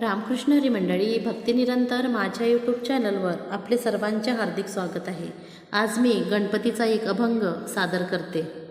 रामकृष्ण हरी मंडळी भक्तिनिरंतर माझ्या यूट्यूब चॅनलवर आपले सर्वांचे हार्दिक स्वागत आहे. आज मी गणपतीचा एक अभंग सादर करते.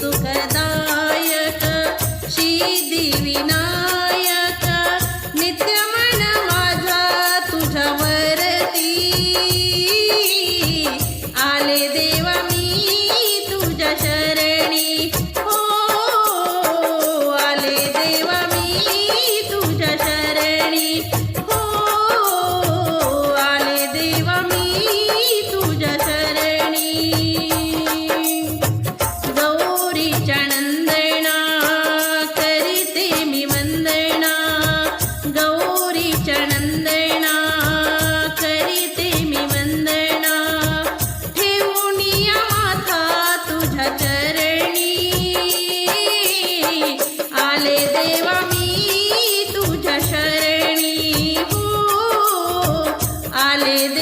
सुखदायक श्री दिविनायक नित्य मन माझा तुझ्यावरती. आले देवा मी तुझ्या शरणी. हो आले देवा मी तुझ्या शरणी. রে